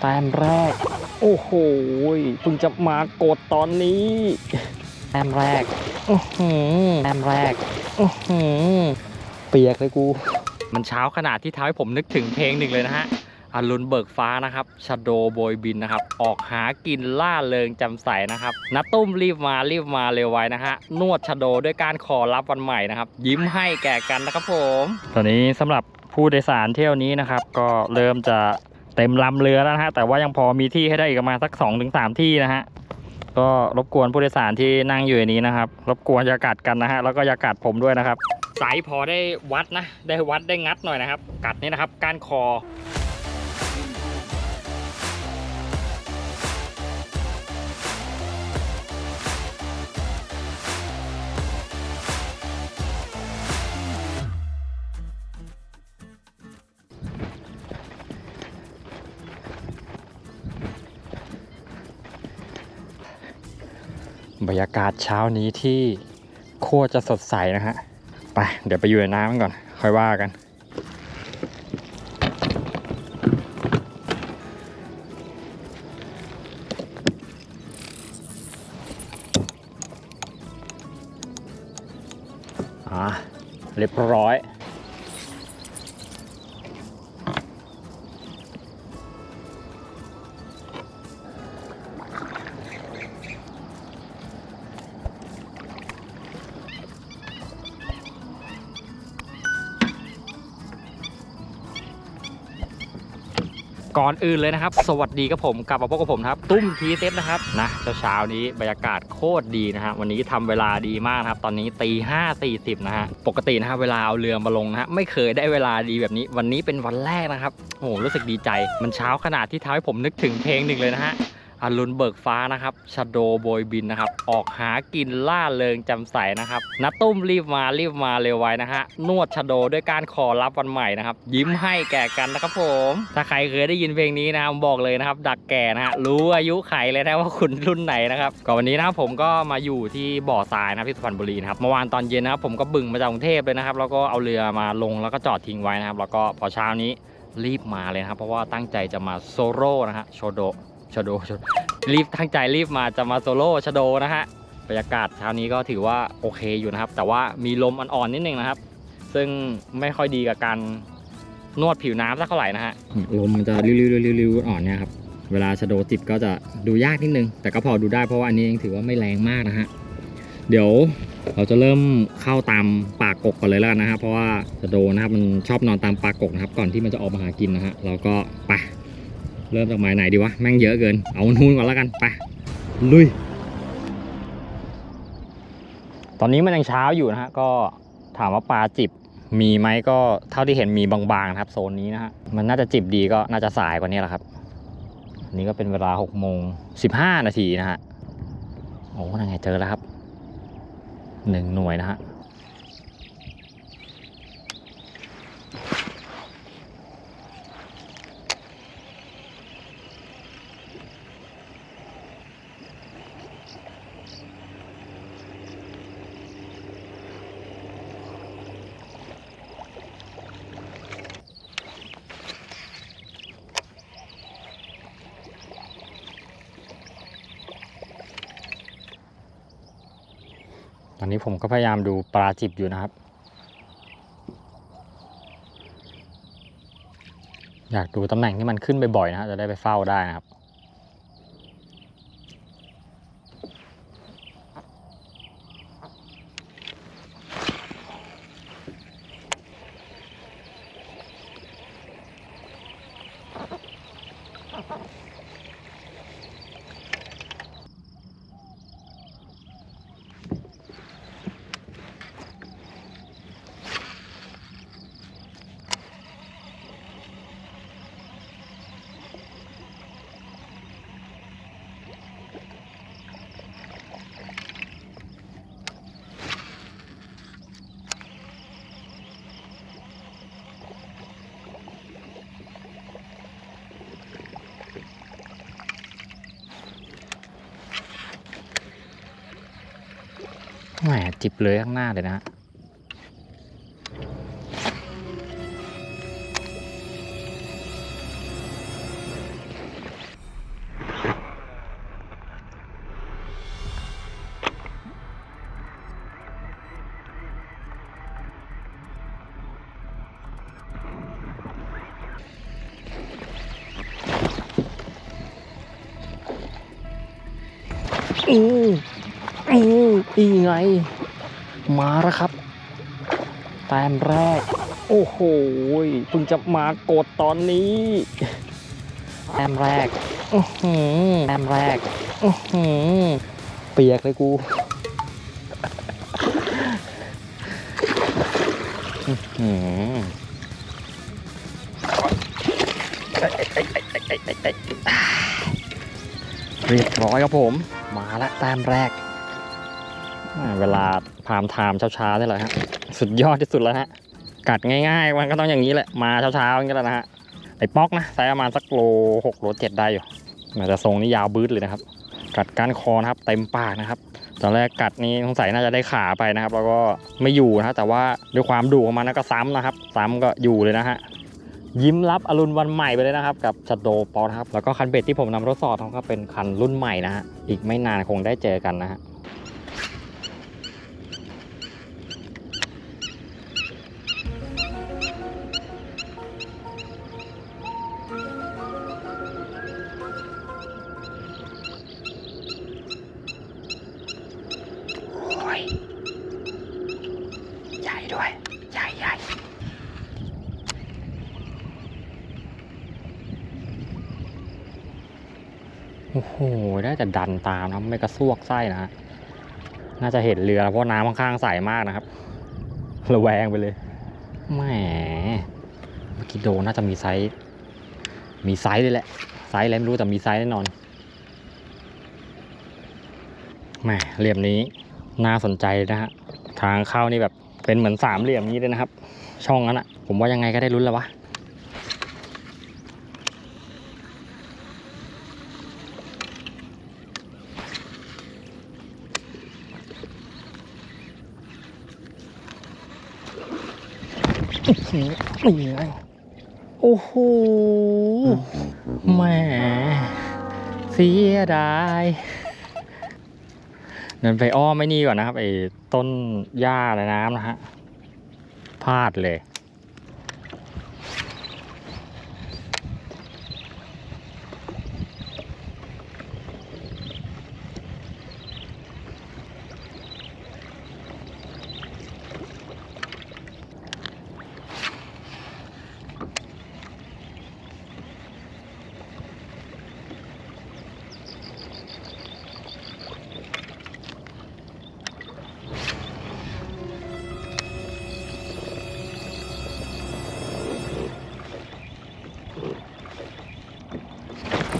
แต้มแรก โอ้โหเพิ่งจะมากดตอนนี้ แต้มแรกอื้อหือแต้มแรกอื้อหือเปียกเลยกู มันเช้าขนาดที่ทำให้ผมนึกถึงเพลงหนึ่งเลยนะฮะอรุณเบิกฟ้านะครับชโดโบยบินนะครับ ออกหากินล่าเริงจำใสนะครับนัตุ้มรีบมารีบมาเร็วไว้นะฮะ นวดชโดด้วยการขอรับวันใหม่นะครับ ยิ้มให้แก่กันนะครับผม ตอนนี้สำหรับผู้โดยสารเที่ยวนี้นะครับ ก็เริ่มจะ เต็มลำเรือแล้วนะฮะแต่ว่ายังพอมีที่ให้ได้อีกประมาณสัก2อถึงสที่นะฮะก็รบกวนผู้โดยสารที่นั่งอยู่ในนี้นะครับ รบกวนอย่ากัดกันนะฮะแล้วก็อย่ากัดผมด้วยนะครับสายพอได้วัดนะ ได้วัดได้งัดหน่อยนะครับ กัดนี่นะครับก้านคอ บรรยากาศเช้านี้ที่โคตรจะสดใสนะฮะ ไปเดี๋ยวไปอยู่ในน้ำกันก่อน ค่อยว่ากัน อ่าเรียบร้อย ก่อนอื่นเลยนะครับ สวัสดีกับผมกลับมาพบกับผมครับ ตุ้มทีเซฟนะครับนะเช้าๆนี้บรรยากาศโคตรดีนะฮะวันนี้ทำเวลาดีมากครับ ตอนนี้ตีห้าสี่สิบนะฮะปกตินะฮะเวลาเอาเรือมาลงนะฮะไม่เคยได้เวลาดีแบบนี้ วันนี้เป็นวันแรกนะครับโอ้โหรู้สึกดีใจ มันเช้าขนาดที่ทำให้ผมนึกถึงเพลงหนึ่งเลยนะฮะ อรุณเบิกฟ้านะครับชโดโบยบินนะครับ ออกหากินล่าเริงจำใสนะครับนัตุ้มรีบมารีบมาเร็วไว้นะฮะนวดชโดด้วยการขอรับวันใหม่นะครับ ยิ้มให้แก่กันนะครับผม ถ้าใครเคยได้ยินเพลงนี้นะครับบอกเลยนะครับ ดักแก่นะฮะรู้อายุไขเลยนะว่าคุณรุ่นไหนนะครับก่อนวันนี้นะครับผมก็มาอยู่ที่บ่อทรายนะครับที่สุพรรณบุรีนะครับเมื่อวานตอนเย็นนะครับผมก็บึงมาจากกรุงเทพเลยนะครับ แล้วก็เอาเรือมาลงแล้วก็จอดทิ้งไว้นะครับ แล้วก็พอเช้านี้รีบมาเลยนะครับเพราะว่าตั้งใจจะมาโซโล่นะฮะโชโด ชโดโชโดรีบตั้งใจรีบมาจะมาโซโล่ชโดนะฮะบรรยากาศเช้านี้ก็ถือว่าโอเคอยู่นะครับ แต่ว่ามีลมอ่อนๆนิดนึงนะครับ ซึ่งไม่ค่อยดีกับการนวดผิวน้ำสักเท่าไหร่นะฮะลมมันจะริ้วๆๆๆอ่อนเนี่ยครับเวลาชโดจิบก็จะดูยากนิดนึง แต่ก็พอดูได้เพราะว่าอันนี้ยังถือว่าไม่แรงมากนะฮะเดี๋ยวเราจะเริ่มเข้าตามปากกก่อนเลยแล้วกันนะครับเพราะว่าชโดนะครับมันชอบนอนตามป่ากกนะครับก่อนที่มันจะออกมาหากินนะฮะเราก็ไป เริ่มจากหมายไหนดีวะ แม่งเยอะเกิน เอานูนก่อนแล้วกัน ไป ลุย ตอนนี้มันยังเช้าอยู่นะฮะ ก็ถามว่าปลาจิบมีไหมก็เท่าที่เห็นมีบางๆครับโซนนี้นะฮะ มันน่าจะจิบดีก็น่าจะสายกว่านี้แหละครับนนี้ก็เป็นเวลา6โมง15 นาทีนะฮะ โอ้นั่นไงเจอแล้วครับหนึ่งหน่วยนะฮะ อนนี้ผมก็พยายามดูปลาจิบอยู่นะครับ อยากดูตำแหน่งที่มันขึ้นบ่อยๆนะฮะจะได้ไปเฝ้าได้นะครับ จิบเลยข้างหน้าเลยนะฮะอืออืออีไง มาแล้วครับ แต้มแรก โอ้โหเพิ่งจะมากดตอนนี้ แต้มแรกอือแต้มแรกอือเปียกเลยกูอือเรียบร้อยครับผม มาล้วแต้มแรก เวลาพามไทม์เช้าๆนี่แหละฮะสุดยอดที่สุดแล้วฮะกัดง่ายๆมันก็ต้องอย่างนี้แหละมาเช้าๆอย่างนี้แหละนะฮะไอ้ป๊อกนะไซส์ประมาณสักโลหกโลเจ็ดได้อยู่น่ทรงนี่ยาวบืดเลยนะครับ กัดก้านคอนะครับ เต็มปากนะครับตอนแรกกัดนี่สงสัยน่าจะได้ขาไปนะครับ แล้วก็ไม่อยู่นะแต่ว่าด้วยความดุของมันนะก็ซ้ำนะครับ ซ้ำก็อยู่เลยนะฮะยิ้มรับอรุณวันใหม่ไปเลยนะครับ กับชัดโดปอนะครับแล้วก็คันเบ็ดที่ผมนำทดสอบก็เป็นคันรุ่นใหม่นะฮะอีกไม่นานคงได้เจอกันนะฮะ โอ้โห ได้แต่ดันตามนะไม่กระซวกไส้นะฮะ น่าจะเห็นเรือเพราะน้ำค่อนข้างใสมากนะครับ ระแวงไปเลยแหมเมื่อกี้โดนน่าจะมีไซส์ มีไซส์เลยแหละ ไซส์อะไรไม่รู้แต่มีไซส์แน่นอนแหมเหลี่ยมนี้น่าสนใจนะฮะ ทางเข้านี่แบบเป็นเหมือนสามเหลี่ยมนี้เลยนะครับ ช่องนั้นอะผมว่ายังไงก็ได้ลุ้นแล้ววะ นี่ไงโอ้โหแหมเสียดายเดินไปอ้อมไม่นี่ก่อนนะครับไอ้ต้นหญ้าในน้ำนะฮะพลาดเลย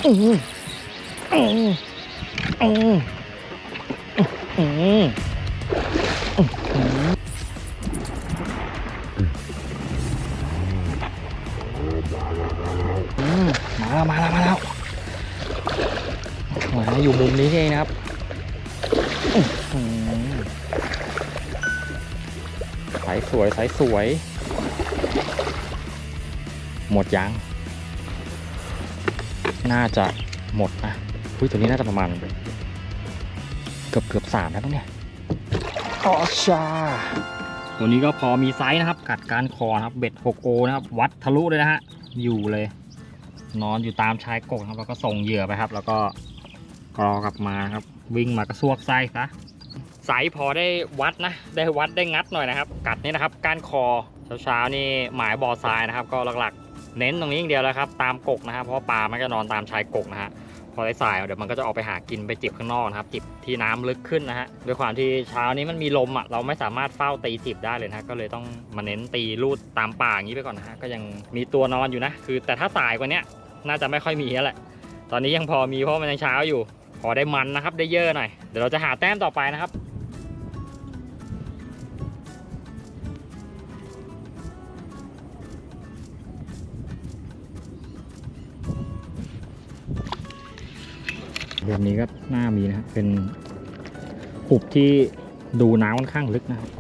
อืมอืมอืมอืมมาแล้วมาแล้วมาแล้วมาอยู่มุมนี้เองนะครับสายสวยสายสวย หมดยัง น่าจะหมดนะอุ้ยตัวนี้น่าจะประมาณเกือบเกือบสามแล้วมั้งเนี่ยออชาตัวนี้ก็พอมีไซส์นะครับ กัดการคอนะครับ เบ็ดโกโกนะครับ วัดทะลุเลยนะฮะ อยู่เลย นอนอยู่ตามชายกกนะครับ แล้วก็ส่งเหยื่อไปครับ แล้วก็กรอกลับมานะครับ วิ่งมากระซวกไส้ซะไซส์พอได้วัดนะ ได้วัดได้งัดหน่อยนะครับ กัดนี่นะครับก้านคอเช้าๆนี่หมายบ่อทรายนะครับ ก็หลักๆ เน้นตรงนี้อย่างเดียวแล้วครับ ตามกกนะครับเพราะปลามันจะนอนตามชายกกนะฮะพอได้สายเดี๋ยวมันก็จะออกไปหากินไปจิบข้างนอกนะครับ จิบที่น้ำลึกขึ้นนะฮะด้วยความที่เช้านี้มันมีลมอะเราไม่สามารถเฝ้าตีจิบได้เลยนะก็เลยต้องมาเน้นตีลูดตามป่าอย่างนี้ไปก่อนนะฮะก็ยังมีตัวนอนอยู่นะ คือ แต่ถ้าสายกว่านี้น่าจะไม่ค่อยมีแล้วแหละตอนนี้ยังพอมีเพราะมันยังเช้าอยู่ พอได้มันนะครับได้เยอะหน่อยเดี๋ยวเราจะหาแต้มต่อไปนะครับ รื่องนี้ก็น่ามีนะครับเป็นหุบที่ดูน้ำค่อนข้างลึกนะครับ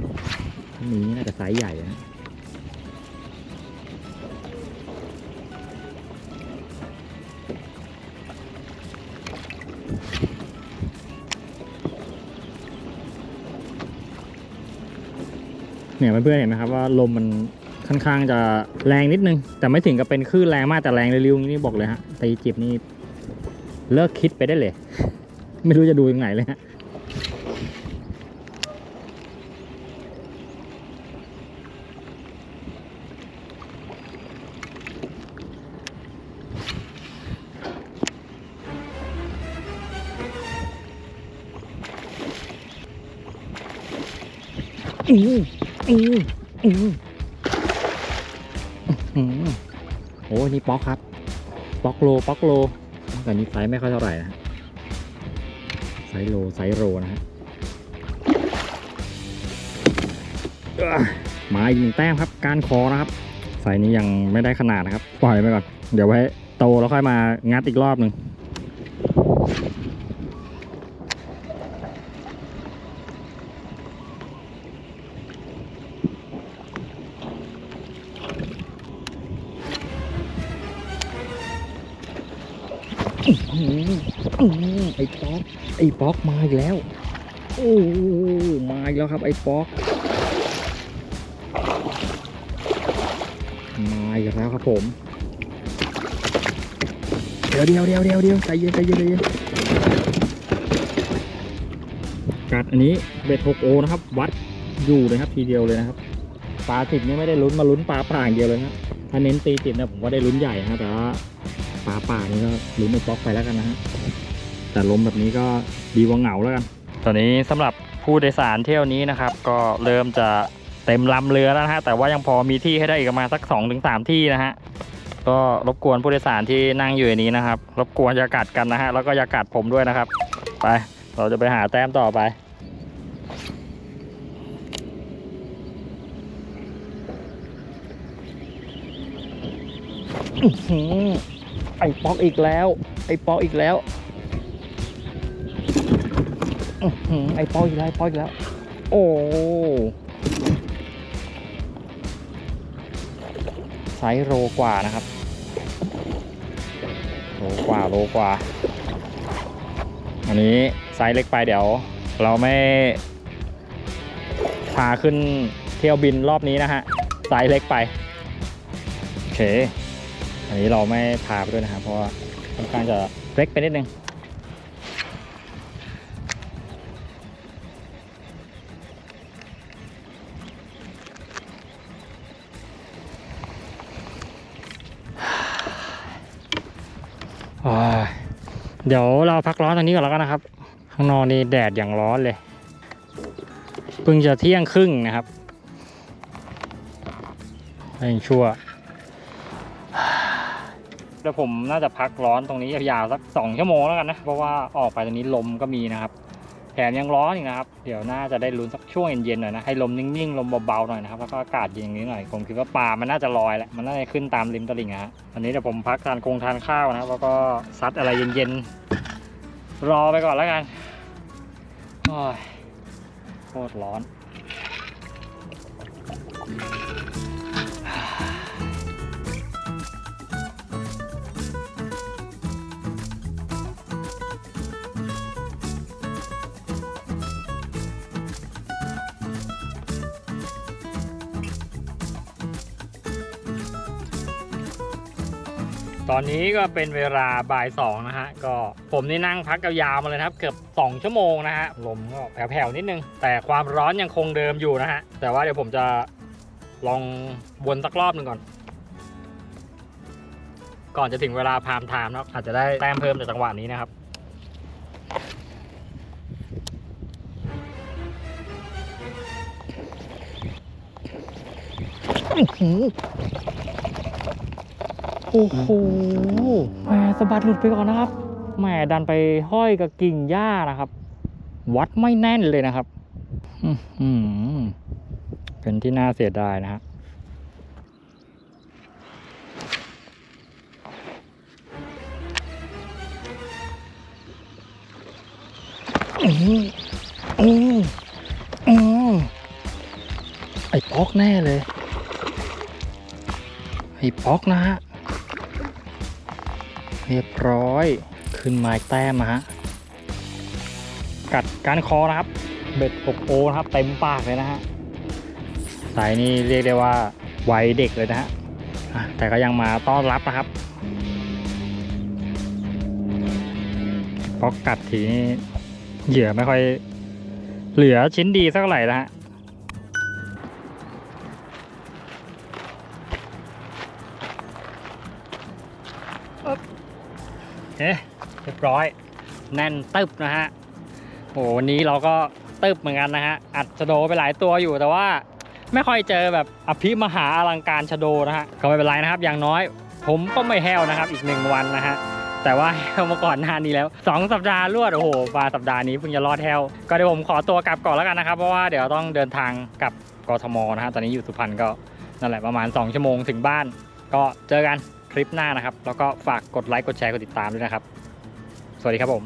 อันนี้น่าจะไซส์ใหญ่นะเนี่ยเพื่อนๆเห็นไหมครับว่าลมมันค่อนข้างจะแรงนิดนึง แต่ไม่ถึงกับเป็นคลื่นแรงมากแต่แรงเร็วๆอย่างนี้บอกเลยฮะตีจิบนี่ เลิกคิดไปได้เลย ไม่รู้จะดูยังไงเลยฮะอืออืออืออือโอ้นี่ป๊อกครับ ป๊อกโล ป๊อกโล แต่นี้ไซส์ไม่ค่อยเท่าไหร่นะไซส์โลไซส์โลนะฮะมาอีกหนึ่งแต้มครับ การคอนะครับไซส์นี้ยังไม่ได้ขนาดนะครับ ปล่อยไปก่อน เดี๋ยวไว้โตแล้วค่อยมางัดอีกรอบหนึ่ง ไอ้ป๊อกไอ้ป๊อกมาอีกแล้ว โอ้มาอีกแล้วครับ ไอ้ป๊อกมาอีกแล้วครับผม เดี๋ยวเดียวเดียวเดียวเดียวใจเย็นใจเย็นใจเย็นกัดอันนี้เบ็ด6โอนะครับ วัดอยู่เลยครับทีเดียวเลยนะครับปลาติดนี่ไม่ได้ลุ้นมาลุ้นปลาป่าอย่างเดียวเลยนะถ้าเน้นตีติดเนี่ยผมว่าได้ลุ้นใหญ่นะแต่ว่า ปลาป่านี่ก็ลุ้นไอ้ป๊อกไปแล้วกันนะฮะแต่ลมแบบนี้ก็ดีกว่าเหงาแล้วกัน ตอนนี้สำหรับผู้โดยสารเที่ยวนี้นะครับ ก็เริ่มจะเต็มลำเรือแล้วนะฮะแต่ว่ายังพอมีที่ให้ได้อีกประมาณสัก2อถึงสที่นะฮะก็รบกวนผู้โดยสารที่นั่งอยู่ในนี้นะครับ รบกวนอย่ากัดกันนะฮะแล้วก็อย่ากัดผมด้วยนะครับ ไปเราจะไปหาแต้มต่อไปอื้อหือ ไอ้ป๊อกอีกแล้ว ไอ้ป๊อกอีกแล้วไอ้ป๊อกอีกแล้วไอ้ป๊อกอีกแล้ว โอ้ไซส์โลกว่านะครับโลกว่าโลกว่า อันนี้ไซส์เล็กไปเดี๋ยว เราไม่พาขึ้นเที่ยวบินรอบนี้นะฮะไซส์เล็กไป โอเค อันนี้เราไม่พาไปด้วยนะครับเพราะว่าค่อนข้างจะเล็กไปนิดนึงเดี๋ยวเราพักร้อนตรงนี้ก่อนแล้วกันนะครับ ข้างนอกนี่แดดอย่างร้อนเลยเพิ่งจะเที่ยงครึ่งนะครับยังชั่ว เดี๋ยวผมน่าจะพักร้อนตรงนี้ยาวๆสักสองชั่วโมงแล้วกันนะ เพราะว่าออกไปตรงนี้ลมก็มีนะครับ แถมยังร้อนอีกนะครับ เดี๋ยวน่าจะได้ลุ้นสักช่วงเย็นๆหน่อยนะ ให้ลมนิ่งๆ ลมเบาๆหน่อยนะครับ แล้วก็อากาศเย็นนี้หน่อย ผมคิดว่าปลา มันน่าจะลอยแหละ มันน่าจะขึ้นตามริมตลิ่งนะฮะอันนี้เดี๋ยวผมพักทานคงทานข้าวนะครับแล้วก็ซัดอะไรเย็นๆ รอไปก่อนแล้วกันโอ้ยโคตรร้อน ตอนนี้ก็เป็นเวลาบ่ายสองนะฮะ ก็ผมนี่นั่งพักยาวๆมาเลยครับ เกือบ 2 ชั่วโมงนะฮะ ลมก็แผ่วๆนิดนึง แต่ความร้อนยังคงเดิมอยู่นะฮะ แต่ว่าเดี๋ยวผมจะลองวนสักรอบหนึ่งก่อน ก่อนจะถึงเวลาพามไทม์นะครับอาจจะได้แต้มเพิ่มจากจังหวะนี้นะครับ โอ้โหแหมสะบัดหลุดไปก่อนนะครับแหมดันไปห้อยกับกิ่งหญ้านะครับ วัดไม่แน่นเลยนะครับอืเป็นที่น่าเสียดายนะฮะอืมอืมอืมไอ้ป๊อกแน่เลย ไอ้ป๊อกนะฮะ เรียบร้อยขึ้นไม้แต้มนะฮะกัดการคอนะครับ เบ็ด6โอนะครับเต็มปากเลยนะฮะสายนี้เรียกได้ว่าวัยเด็กเลยนะฮะแต่ก็ยังมาต้อนรับนะครับเพราะกัดทีนี่เหยื่อไม่ค่อย เหลือชิ้นดีสักเท่าไหร่นะฮะ เอ๊ะเรียบร้อย แน่นตึบนะฮะโอ้วันนี้เราก็ตึบเหมือนกันนะฮะอัดชะโดไปหลายตัวอยู่แต่ว่าไม่ค่อยเจอแบบอภิมหาอลังการชะโดนะฮะก็ไม่เป็นไรนะครับ อย่างน้อย ผมก็ไม่แห้วนะครับ อีกหนึ่งวันนะฮะแต่ว่าแห้วมาก่อนหน้านี้แล้ว 2 สัปดาห์รวดโอ้โหมาสัปดาห์นี้เพิ่งจะรอดแห้วก็เดี๋ยวผมขอตัวกลับก่อนแล้วกันนะครับเพราะว่าเดี๋ยวต้องเดินทางกลับกทมนะฮะตอนนี้อยู่สุพรรณก็นั่นแหละประมาณ 2 ชั่วโมงถึงบ้าน ก็เจอกัน คลิปหน้านะครับ แล้วก็ฝากกดไลค์กดแชร์กดติดตามด้วยนะครับ สวัสดีครับผม